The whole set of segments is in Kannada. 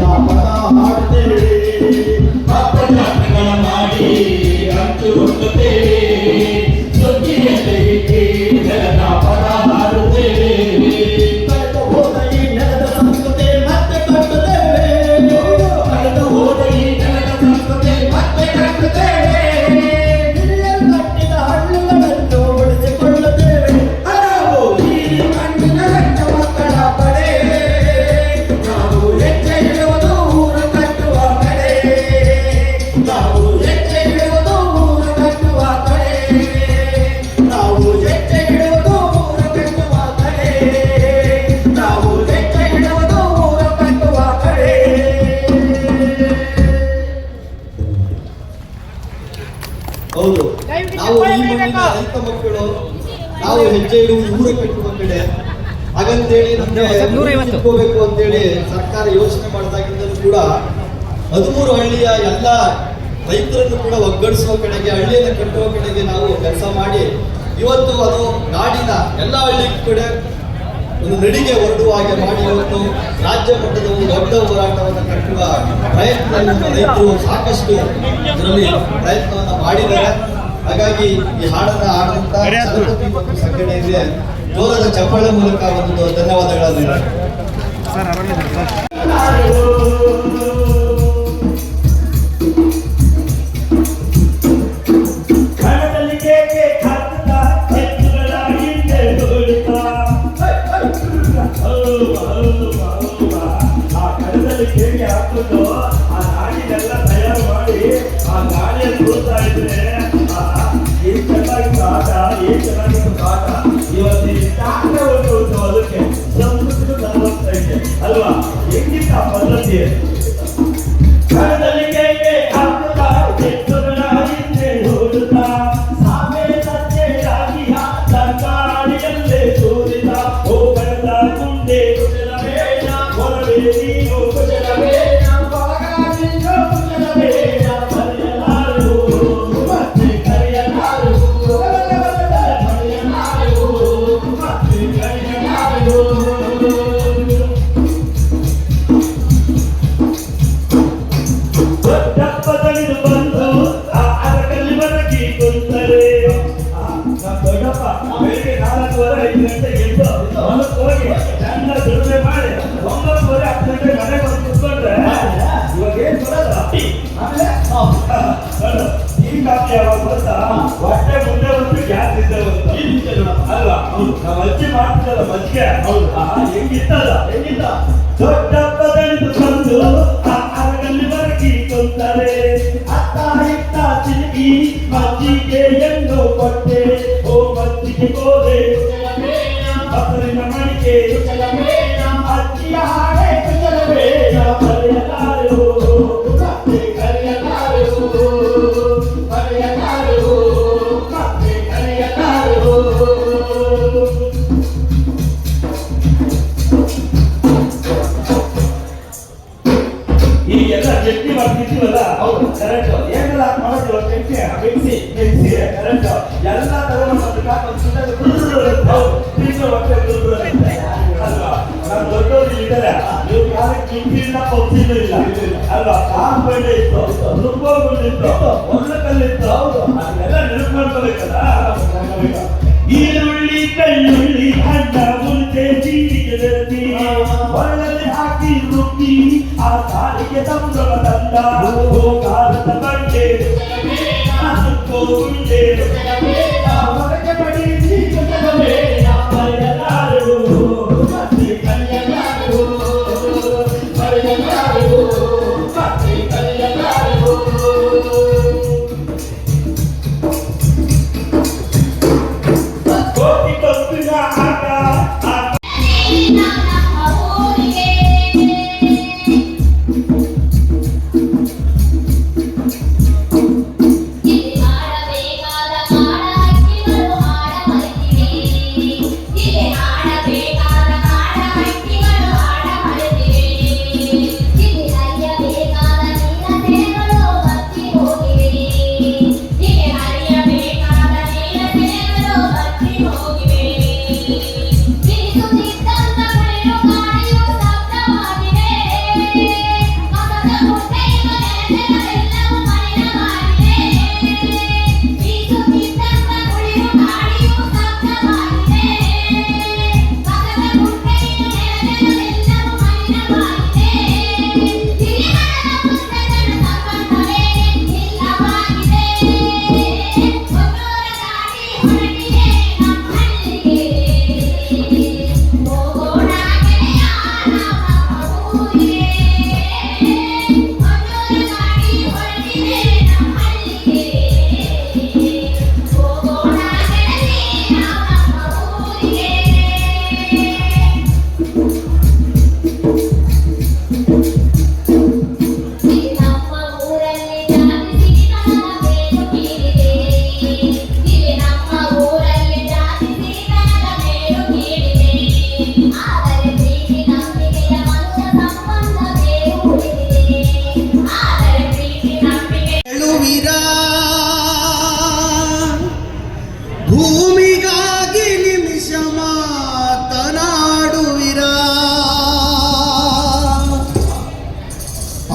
ನೆಲದ ಹೌದು. ನಾವು ಈ ಮಣ್ಣಿನ ರೈತ ಮಕ್ಕಳು ನಾವು ಹೆಜ್ಜೆ ಇಡುವುದು ಊರ ಕಟ್ಟುವ ಕಡೆ ಹಾಗಂತೇಳಿ ನಮ್ಗೆ ತಿಳ್ಕೋಬೇಕು ಅಂತೇಳಿ ಸರ್ಕಾರ ಯೋಚನೆ ಮಾಡಿದಾಗಿಂದಲೂ ಕೂಡ ಹದಿಮೂರು ಹಳ್ಳಿಯ ಎಲ್ಲ ರೈತರನ್ನು ಕೂಡ ಒಗ್ಗಡಿಸುವ ಕಡೆಗೆ ಹಳ್ಳಿಯನ್ನು ಕಟ್ಟುವ ಕಡೆಗೆ ನಾವು ಕೆಲಸ ಮಾಡಿ ಇವತ್ತು ಅದು ನಾಡಿನ ಎಲ್ಲ ಹಳ್ಳಿ ಕಡೆ ಒಂದು ನಡಿಗೆ ಹೊರಡುವ ಹಾಗೆ ಮಾಡಿ ಇವತ್ತು ರಾಜ್ಯ ಮಟ್ಟದ ಒಂದು ದೊಡ್ಡ ಹೋರಾಟವನ್ನು ಕಟ್ಟುವ ಪ್ರಯತ್ನ ರೈತರು ಸಾಕಷ್ಟು ಇದರಲ್ಲಿ ಪ್ರಯತ್ನವನ್ನು ಮಾಡಿದ್ದಾರೆ. ಹಾಗಾಗಿ ಈ ಹಾಡನ್ನು ಹಾಡಿದಂತ ಸರಸ್ವತಿ ಮತ್ತು ಜೋರದ ಚಪ್ಪಾಳೆ ಮೂಲಕ ಒಂದು ಧನ್ಯವಾದಗಳನ್ನು కాదురా. అవును. నా మంచి మాట కదా మంచిగా. అవును. ఏం చెప్తారా ఏం చెప్తా దొడ్డ పదని పండు ఆ అరగల్లి వరకి కొంటారే అత్త ఇత్త చిలికి పోలే. అతని మణికే. అచ్చి ఆడే పిల్లలవే నా ಇಲ್ಲ ಪಪ್ಸಿನೂ ಇಲ್ಲ ಅಲ್ವಾ ಕಾರ್ ಬಂಡೆ ಇತ್ತು ರುಬ್ಬೋಗುಂಡು ಇತ್ತು ಒಳ್ಳೆ ಕಲ್ಲಿತ್ತು ಹೌದು ಅದನ್ನೆಲ್ಲ ನೆನಪು ಮಾಡ್ಕೋಬೇಕಲ್ಲ ಈರುಳ್ಳಿ ಬೆಳ್ಳುಳ್ಳಿ ಹಣ್ಣ ಮುದ್ದೆ ಜೀರಿಗೆ ಬೆರೆಸಿ ಒಳ್ಳೆ ಹಾಕಿ ರುಬ್ಬಿ ಆ ಕಾಲಿಗೆ ಸಂಭ್ರಮ ತಂದ ಓ ಕಾಲದ ಬಂಡೆ ನಾಲ್ಕು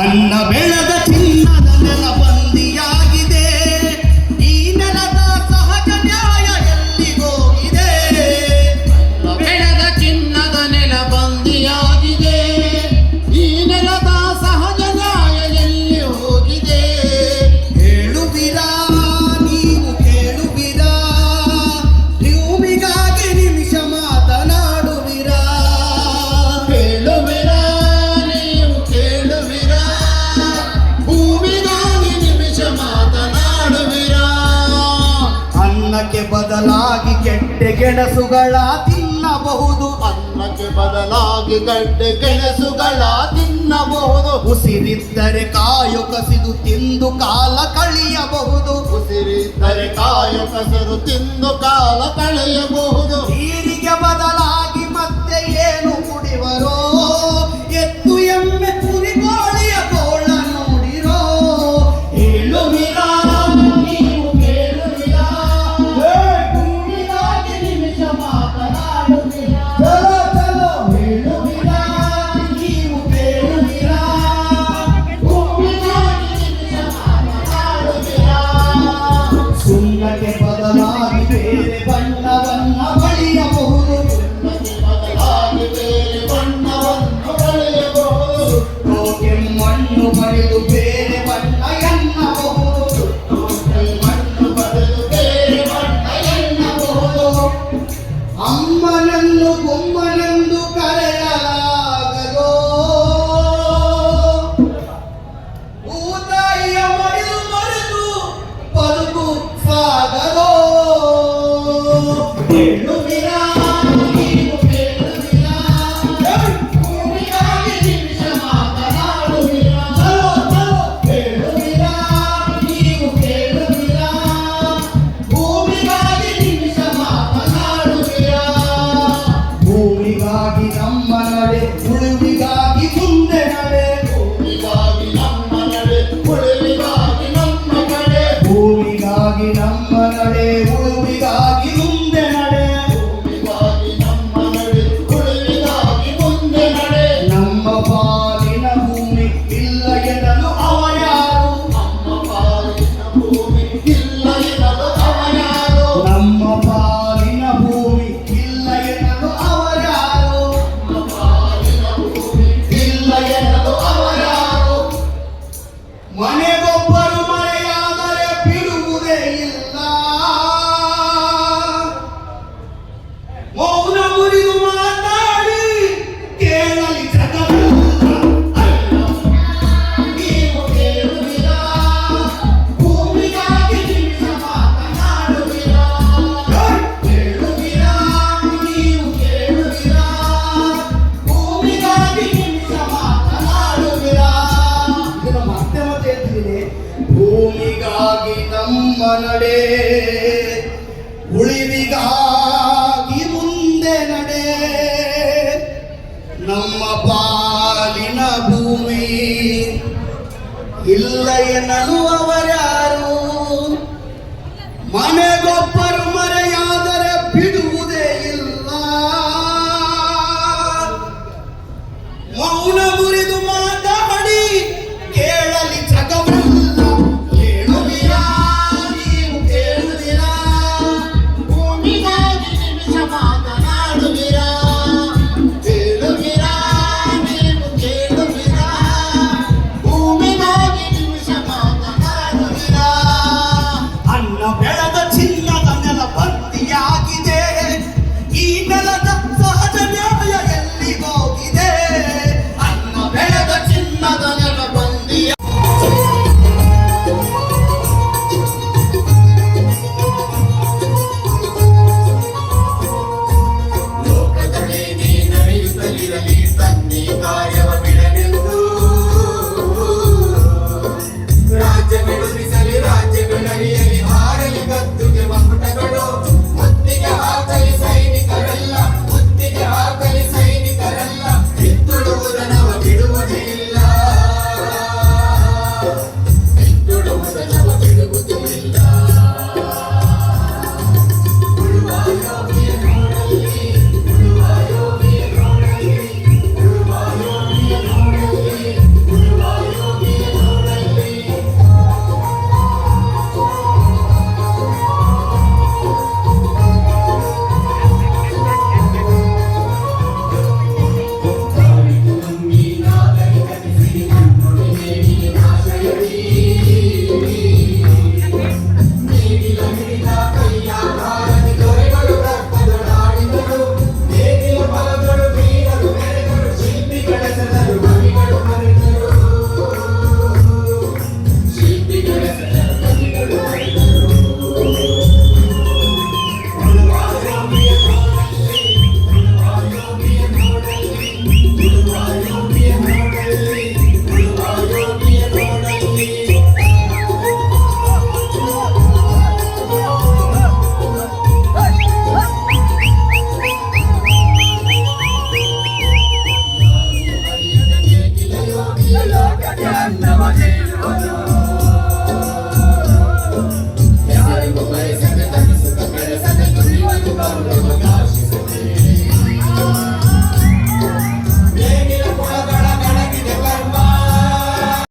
ಅನ್ನ ಬೆಳೆದ ಚಿನ್ನದ ನೆಲ ಬಂದಿಯ ಅನ್ನಕ್ಕೆ ಬದಲಾಗಿ ಕೆಟ್ಟ ಗೆಣಸುಗಳ ತಿನ್ನಬಹುದು ಅನ್ನಕ್ಕೆ ಬದಲಾಗಿ ಗಡ್ಡೆ ಗೆಣಸುಗಳ ತಿನ್ನಬಹುದು. ಉಸಿರಿದ್ದರೆ ಕಾಯು ಕಸಿದು ತಿಂದು ಕಾಲ ಕಳೆಯಬಹುದು. ಉಸಿರಿದ್ದರೆ ಕಾಯು ಕಸಿದು ತಿಂದು ಕಾಲ ಕಳೆಯಬಹುದು. and i